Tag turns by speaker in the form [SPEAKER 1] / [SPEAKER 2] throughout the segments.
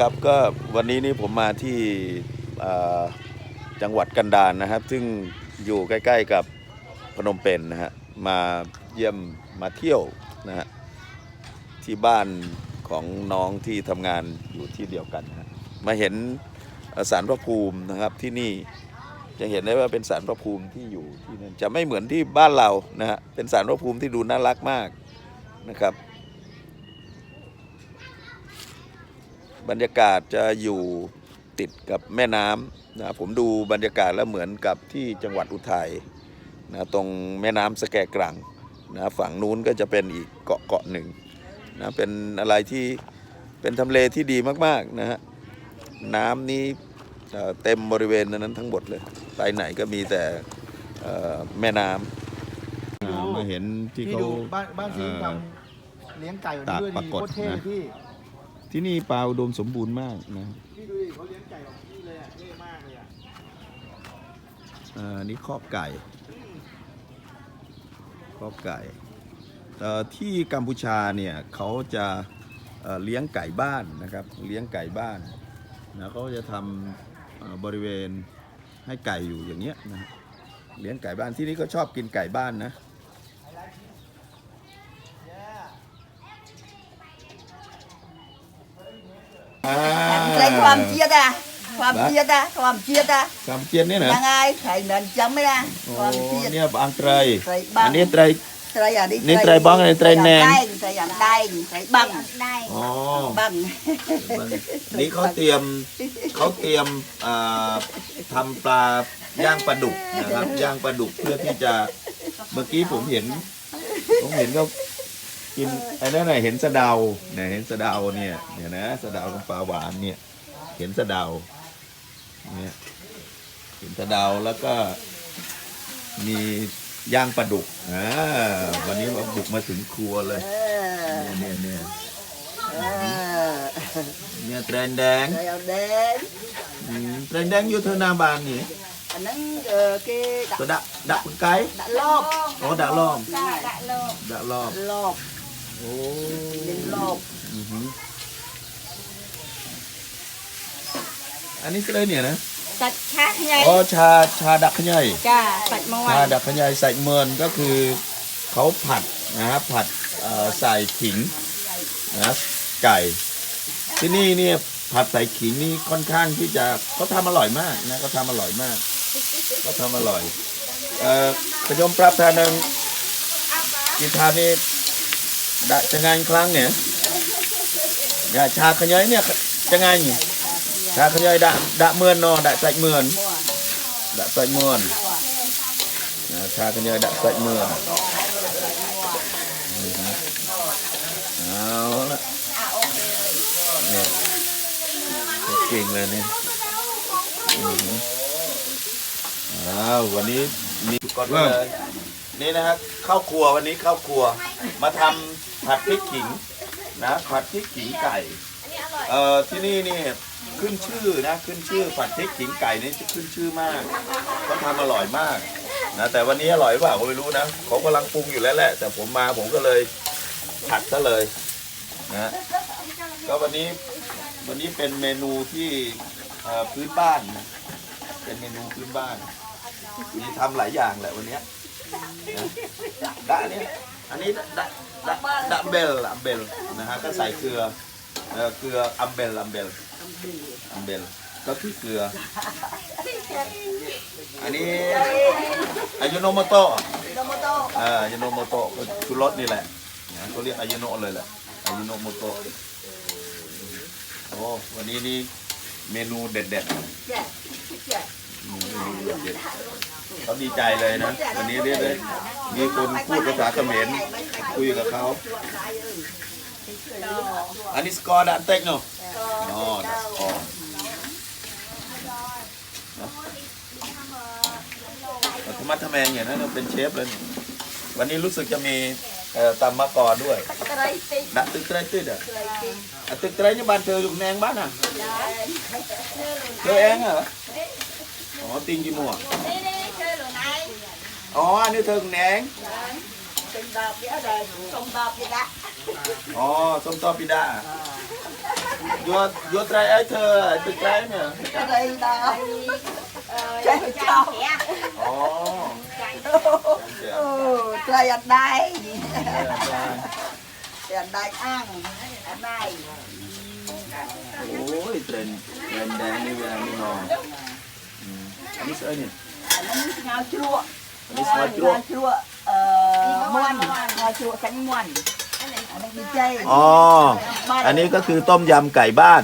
[SPEAKER 1] ครับก็วันนี้นี่ผมมาที่จังหวัดกันดารนะครับ ซึ่งอยู่ใกล้ ๆกับพนมเปญนะฮะมาเยี่ยมมาเที่ยวนะฮะที่บ้านของน้องที่ทำงานอยู่ที่เดียวกันนะมาเห็นสารพระภูมินะครับที่นี่จะเห็นได้ว่าเป็นสารพระภูมิที่อยู่ที่นั่นจะไม่เหมือนที่บ้านเรานะฮะเป็นสารพระภูมิที่ดูน่ารักมากนะครับ บรรยากาศจะอยู่ติดกับแม่น้ำนะผมดูบรรยากาศแล้วเหมือนกับที่จังหวัดอุทัยนะตรงแม่น้ำสแกกรังนะฝั่งนู้นก็จะเป็นอีกเกาะเกาะหนึ่งนะเป็นอะไรที่เป็นทำเลที่ดีมากๆนะฮะน้ำนี้เอ่อเต็มบริเวณนั้นทั้งหมดเลยไปไหนก็มีแต่เอ่อแม่น้ำอ่ามาเห็นที่
[SPEAKER 2] พี่
[SPEAKER 1] เขา
[SPEAKER 2] ดูบ้านบ้านซี
[SPEAKER 1] เอ่อ
[SPEAKER 2] ทำเลี้ยงไก่แบบนี้ด้วย
[SPEAKER 1] ตากป
[SPEAKER 2] ดี
[SPEAKER 1] รากฏ
[SPEAKER 2] โคตรเท่
[SPEAKER 1] นะ
[SPEAKER 2] พี่
[SPEAKER 1] ที่นี่ปลาอุดมสมบูรณ์มากนะ
[SPEAKER 2] พี่ดูดิเขาเลี้ยงไก่แบบนี้เลยอะเท่มากเลยอะ
[SPEAKER 1] อ่านี่ครอบไก่ครอบไก่เอ่อที่กัมพูชาเนี่ยเขาจะเอ่อเลี้ยงไก่บ้านนะครับ เลี้ยงไก่บ้านนะเขาจะทำเอ่อบริเวณให้ไก่อยู่อย่างเงี้ยนะฮะเลี้ยงไก่บ้านที่นี่ก็ชอบกินไก่บ้านนะอ่า
[SPEAKER 3] ใส่ ความเจียดอะความเจียดอะความเจียดอะ
[SPEAKER 1] สามเจียนเนี่ยนะ
[SPEAKER 3] ยังไงใส่เนินจำไม่ได้
[SPEAKER 1] โอ้
[SPEAKER 3] ความเจียด
[SPEAKER 1] เนี่ยบางไตร
[SPEAKER 3] ไตรบ้าง
[SPEAKER 1] อันนี้ไตร
[SPEAKER 3] ใส่อย่างนี้
[SPEAKER 1] นี่ไตรบ้างอันนี้ไตรแนง
[SPEAKER 3] ใส่อย่างได้ใส่บัง
[SPEAKER 1] อ๋อ
[SPEAKER 3] บัง
[SPEAKER 1] นี่เขาเตรียมเขาเตรียมอ่าทำปลาย่างปลาดุกนะครับย่างปลาดุกเพื่อที่จะเมื่อกี้ผมเห็น ผมเห็นเขากินไอ้นั่นน่ะเห็นสะเดาเนี่ยเห็นสะเดาเนี่ยเนี่ยนะสะเดากับปลาหวานเนี่ย เห็นสะเดาเนี่ยเห็นสะเดาแล้วก็มีย่างปลาดุกอ่าวันนี้มาบุกมาถึงครัวเลย
[SPEAKER 3] เออ
[SPEAKER 1] เนี่ยเนี่ย
[SPEAKER 3] เออ
[SPEAKER 1] เนี่ยเทรนแดง
[SPEAKER 3] ใส่เอาแดง
[SPEAKER 1] อืมเทรนแดงอยู่เธอหนาบานนี่
[SPEAKER 3] อันนั้นเออเกดั
[SPEAKER 1] ตัวดะดะเป็นไก่
[SPEAKER 3] ดะรอบ
[SPEAKER 1] อ๋อดะล้อม
[SPEAKER 3] ได้
[SPEAKER 1] ดะล้อม
[SPEAKER 3] รอบ
[SPEAKER 1] โอ้
[SPEAKER 3] เป็นรอบ
[SPEAKER 1] อือหือ อันนี้ก็เลยเนี่ยนะ
[SPEAKER 4] ตัดชักไง
[SPEAKER 1] อ๋อชาชาดักขยาย
[SPEAKER 4] จ้าตัดเมื่อวา
[SPEAKER 1] ชานดักขยายใส่เมินก็คือเขาผัดนะครับผัดเอ่อใส่ขิงนะไก่ ที่นี่เนี่ยผัดใส่ขิงนี่ค่อนข้างที่จะเขาทำอร่อยมากนะเขาทำอร่อยมากเขาทำอร่อยเอ่อกระยมปรับทานหนึ่งกินทานนี่ได้จะงานครั้งเนี่ยเนี่ยชาขยายเนี่ยจะงานอยู่ ชาขยายดะดะเมือนเนอดะใส่เมือนดะใส่เมือนนะชาขยายดะใส่เมือนอือฮึเอาละเนี่ยเก่งเลยเนี่ยอือฮึอ้าววันนี้มีก่อนเลยนี่นะฮะข้าวครัววันนี้ข้าวครัว มาทำผัดพริกขิงนะผัดพริกขิงไก่ เอ่อที่นี่นี่ ขึ้นชื่อนะขึ้นชื่อผัดพริกขิงไก่นี่จะขึ้นชื่อมากเขาทำอร่อยมากนะแต่วันนี้อร่อยหรือเปล่าก็ไม่รู้นะเขากำลังปรุงอยู่แล้วแหละ แต่ผมมาผมก็เลยผัดซะเลยนะก็วันนี้วันนี้เป็นเมนูที่พื้นบ้านนะเป็นเมนูพื้นบ้านมีทำหลายอย่างแหละวันนี้นะดะเนี่ยอันนี้ดะดะดะเบลดะเบลนะฮะก็ใส่เกลือเออเกลืออัมเบลอัมเบล อัมเบลก็คือเกลือ อันนี้อายุโนโมโตะ
[SPEAKER 3] โนโมโต
[SPEAKER 1] อ่าอายุโนโมโตะก็คือรสนี่แหละนะเขาเรียกอายุโนะเลยแหละอายุโนโมโตะโอ้วันนี้นี่เมนูเด็ดๆ
[SPEAKER 3] แจ๊ะแจ๊ะ
[SPEAKER 1] อืมเมนูเด็ดๆเขาดีใจเลยนะ วันนี้เรียกเลยมีคนพูดภาษาเขมรคุยกับเขา อันนี้สกอร์ดันเต็กเนาะอ๋อดั กคอเราทำมัดทำแมงอย่างนั้นเราเป็นเชฟเลยนี่วันนี้รู้สึกจะมีเอ่อตำมะกอด้วย
[SPEAKER 3] ไตรติ
[SPEAKER 1] ดักตึกไตรตึกอะอะตึกไตรนี่บ้านเธออยู่แนงบ้านอะเธอเองเหรออ๋อติงกี่หมวก
[SPEAKER 4] นี่นี่คือหรือไง
[SPEAKER 1] อ๋ออันนี้เธออยู่แนง
[SPEAKER 3] เป็นดอกเดียวเลยส่งดอกเดียวละ
[SPEAKER 1] อ๋อส้มตอปิดา Vô vô trai ấy thơ từ trái nè.
[SPEAKER 3] cái đây đó chơi cho
[SPEAKER 1] Ồ.
[SPEAKER 3] ừ chơi ở đây chơi ở đây ăn ở đây
[SPEAKER 1] Ôi trên trên đàn đi về đi ngon. Anh đi sợi nè.
[SPEAKER 3] nó ngao chua
[SPEAKER 1] Anh đi sợi chua.
[SPEAKER 3] ngao chua ờ muôn ngao chua cánh muôn
[SPEAKER 1] อ๋อ อันนี้ก็คือต้มยำไก่บ้าน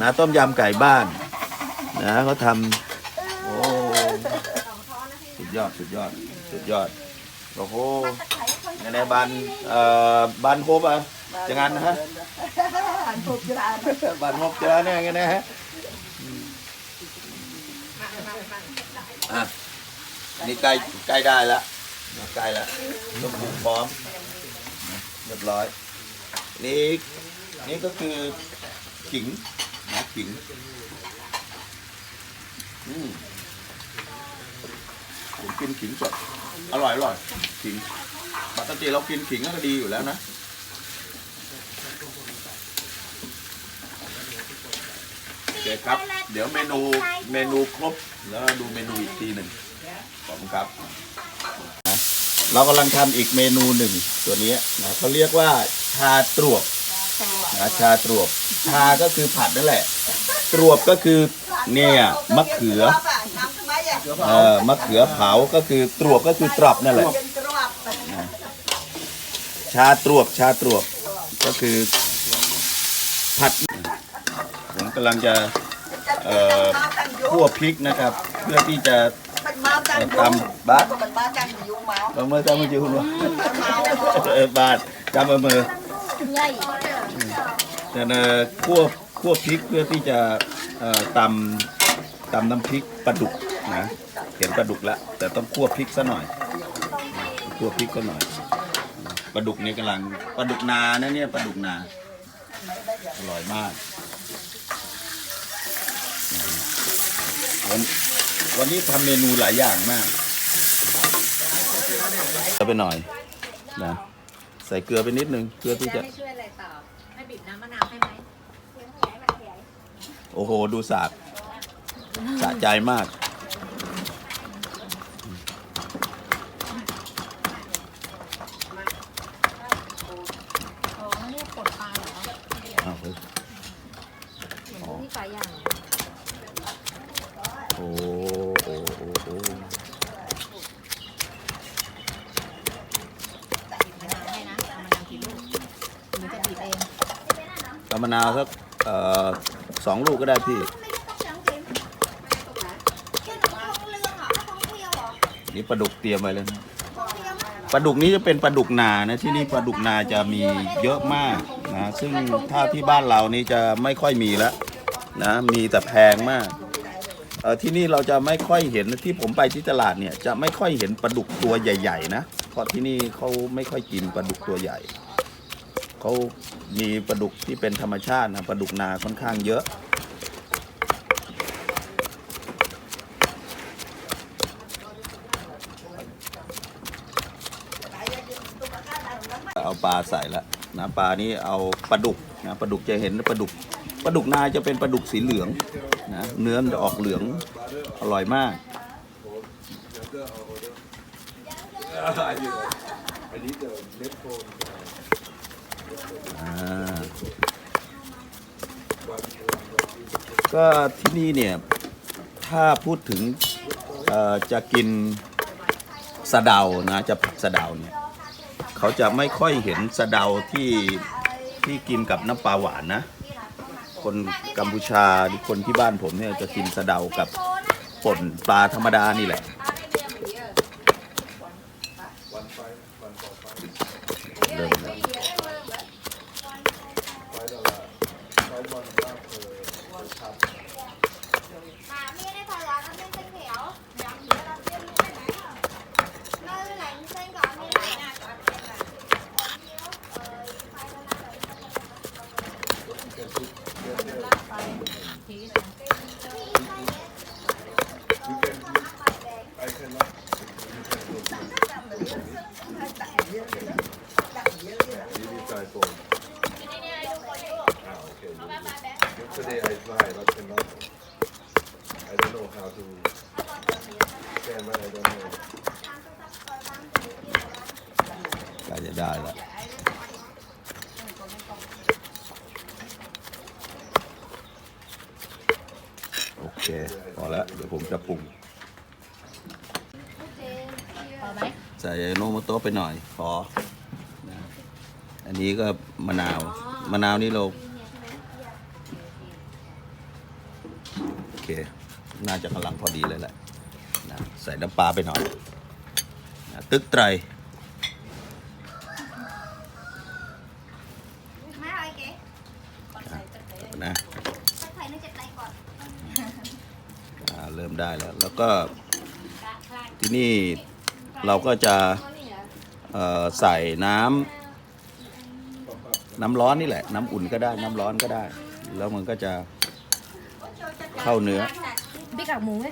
[SPEAKER 1] นะต้มยำไก่บ้านนะเขาทำโอ้สุดยอดสุดยอดสุดยอดโอ้โหในในบ้านเอ่อบ้านโคบอะจังงันนะฮะ
[SPEAKER 3] hạnh phúc cho anh
[SPEAKER 1] บ้านโคบเจอเนี่ยไงนะฮะอืมอะนี่ใกล้ใกล้ได้แล้วใกล้แล้วต้มยำพร้อมเรียบร้อย นี่นี่ก็คือขิงนะขิงอืมผมกินขิงสดอร่อยอร่อยขิงปกติเรากินขิงก็ดีอยู่แล้วนะโอเคครับ เดี๋ยวเมนูเมนูครบแล้วดูเมนูอีกทีหนึ่งขอบคุณครับ เรากำลังทำอีกเมนูหนึ่งตัวนี้นะเขาเรียกว่าชาตรวบนะชาตรวบ ชาก็คือผัดนั่นแหละ ตรวบก็คือเนี่ยมะเขือเอ่อมะเขือเผาก็คือตรวบก็คือตรับนั่นแหละชาตรวบชาตรวบก็คือผัดผมกำลังจะเอ่อคั่วพริกนะครับ เพื่อที่จะ
[SPEAKER 3] mình mau
[SPEAKER 1] เอ่อ
[SPEAKER 3] tăng
[SPEAKER 1] ตำบัต
[SPEAKER 3] mình bao tăng dùng máu
[SPEAKER 1] ตำเมื่อตำเมื่อกี้คุณว่า
[SPEAKER 3] mau
[SPEAKER 1] เออบาทจำเอามือ
[SPEAKER 4] ใหญ่
[SPEAKER 1] แต่เอ่อคั่วคั่วพริกเพื่อที่จะเอ่อตำตำน้ำพริกปลาดุกนะเห็นปลาดุกแล้วแต่ต้องคั่วพริกซะหน่อยคั่วพริกก็หน่อยปลาดุกนี่กำลังปลาดุกนานะเนี่ยปลาดุกนาอร่อยมาก วันวันนี้ทำเมนูหลายอย่างมากเกลือไปหน่อยนะใส่เกลือไปนิดนึงเพื่อที่จะ
[SPEAKER 4] ให้ช่วยอะไรต่อให้บีบน้ำมะนาวให้ไหม
[SPEAKER 1] โอ้โห ดูสากสะใจมาก
[SPEAKER 4] อ๋อนี่ปลดปลาเหรอ
[SPEAKER 1] อ้าวเฮ้ย
[SPEAKER 4] เหมือนที่ปลาย่าง
[SPEAKER 1] โอ้โอ้โอ้โอ้
[SPEAKER 4] มะนาวให้นะเอามะนาวกี่ลูกหรือจะบีบเอง
[SPEAKER 1] ตำมะ นาวสักเอ่อสองลูกก็ได้พี่ นี่ปลาดุกเตรียมไว้แล้วนะปลาดุกนี้จะเป็นปลาดุกนานะที่นี่ปลาดุกนาจะมีเยอะมากนะซึ่งถ้าที่บ้านเรานี่จะไม่ค่อยมีแล้วนะมีแต่แพงมากเออที่นี่เราจะไม่ค่อยเห็นที่ผมไปที่ตลาดเนี่ยจะไม่ค่อยเห็นปลาดุกตัวใหญ่ ๆ นะเพราะที่นี่เขาไม่ค่อยกินปลาดุกตัวใหญ่ เขามีปลาดุกที่เป็นธรรมชาตินะปลาดุกนาค่อนข้างเยอะ เอาปลาใส่ละนะปลานี้เอาปลาดุกนะปลาดุกจะเห็นปลาดุกปลาดุกนาจะเป็นปลาดุกสีเหลืองนะเนื้อมันจะออกเหลืองอร่อยมากอ่า ก็ที่นี่เนี่ย ถ้าพูดถึงจะกินสะเดานะจะผัดสะเดาเนี่ยเขาจะไม่ค่อยเห็นสะเดาที่ที่กินกับน้ำปลาหวานนะ คนกัมพูชาหรือคนที่บ้านผมเนี่ยจะกินสะเดากับป่นปลาธรรมดานี่แหละ ได้แล้วโอเคพอแล้วเดี๋ยวผมจะปรุง
[SPEAKER 4] พอไหม
[SPEAKER 1] ใส่โนโมโตะไปหน่อยพอนะอันนี้ก็มะนาวมะนาวนี่เราโอเค น่าจะกำลังพอดีเลยแหละนะใส่น้ำปลาไปหน่อยนะตึกไตร
[SPEAKER 5] ไม่เอาไอ้เก๋
[SPEAKER 1] นะ
[SPEAKER 5] สักไข่นึงเจ็ดไรก่อน
[SPEAKER 1] อ่าเริ่มได้แล้ว แล้ว ก็ที่นี่เราก็จะเอ่อใส่น้ำน้ำร้อนนี่แหละ น้ำอุ่นก็ได้น้ำร้อนก็ได้ แล้วมันก็จะเข้าเนื้อ
[SPEAKER 4] พี่กากหมูไหม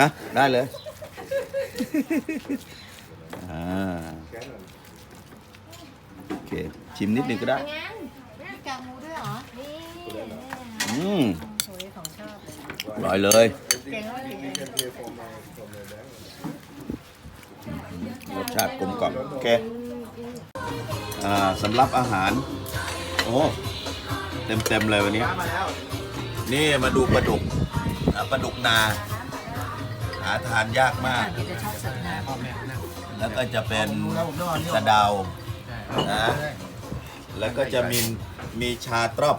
[SPEAKER 1] ฮะได้เลยอ่าโอเคชิมนิดนึงก็ได้
[SPEAKER 4] พี่กากหมูด้วยเหรอนี่
[SPEAKER 1] อืม
[SPEAKER 4] ล
[SPEAKER 1] อร่อยเลยรสชาติกลมกล่อมโอเคอ่าสำหรับอาหาร โอ้เต็มเต็มๆเลยวันนี้ นี่มาดูปลาดุกปลาดุกนา หาทานยากมาก แล้วก็จะเป็นสะเดาวนะแล้วก็จะมีมีชาตรอบ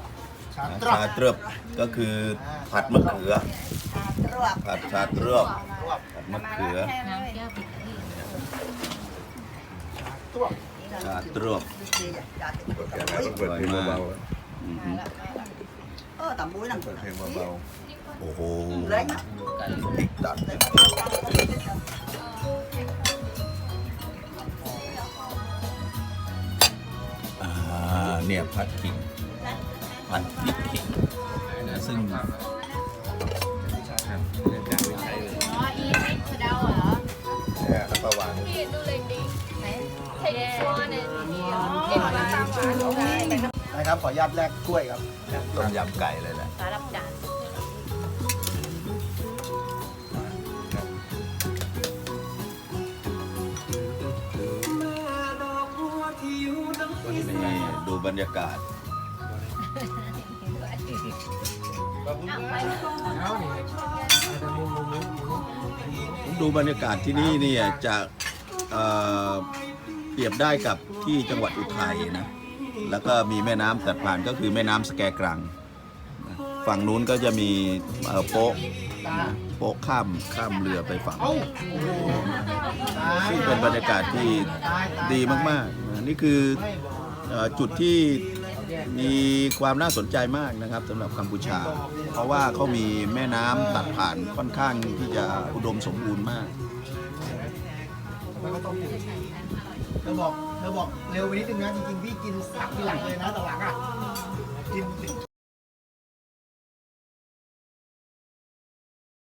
[SPEAKER 2] ชาตรอบ
[SPEAKER 1] ชาตรอบก็คือผัดมะเขือ
[SPEAKER 3] รวบ
[SPEAKER 1] ผัดชาตรอบผัดมะเขือำ
[SPEAKER 4] น้ำแก้วพริกที่
[SPEAKER 2] ตัว
[SPEAKER 1] ชาตรอบ
[SPEAKER 3] Dạ,
[SPEAKER 1] อร่อยมากอือหือ
[SPEAKER 3] เออตำบุ้ยนั่ง
[SPEAKER 1] เพลงเบาๆโอ้โห
[SPEAKER 3] เลยนะ
[SPEAKER 1] พริกตัดอ่าเนี่ยผัดขิง ผัดพริกขิงนะซึ่ง
[SPEAKER 4] อ๋ออีไม่กระเดาเหรอ
[SPEAKER 1] เนี่ยแล้วก็วาง
[SPEAKER 4] ไหนเทควันเนี่ยเด็ดมาก
[SPEAKER 2] นะครับ ขออนุญาตแลกกล้วยครับ
[SPEAKER 1] ต้มยำไก่เลยแหละ
[SPEAKER 4] สารับจาน
[SPEAKER 1] นี่ดูบรรยากาศ ผมดูบรรยากาศที่นี่เนี่ยจะเอ่อเปรียบได้กับที่จังหวัดอุทัยนะ แล้วก็มีแม่น้ำตัดผ่านก็คือแม่น้ำสแกกรังนะฝั่งนู้นก็จะมีเอ่อโป๊ะนะโป๊ะข้ามข้ามเรือไปฝั่ง
[SPEAKER 2] เอ้าโอ้โหตาย
[SPEAKER 1] ซึ่งเป็นบรรยากาศที่ดีมากๆนะนี่คือเอ่อจุดที่ มีความน่าสนใจมากนะครับสำหรับกัมพูชา เพราะว่าเขามีแม่น้ำตัดผ่านค่อนข้างที่จะอุดมสมบูรณ์มาก
[SPEAKER 2] เธอบอกเธอบอกเร็วไปนิดนึงนะจริงๆพี่กินสักทีหลังเลยนะแต่หลังอะกิน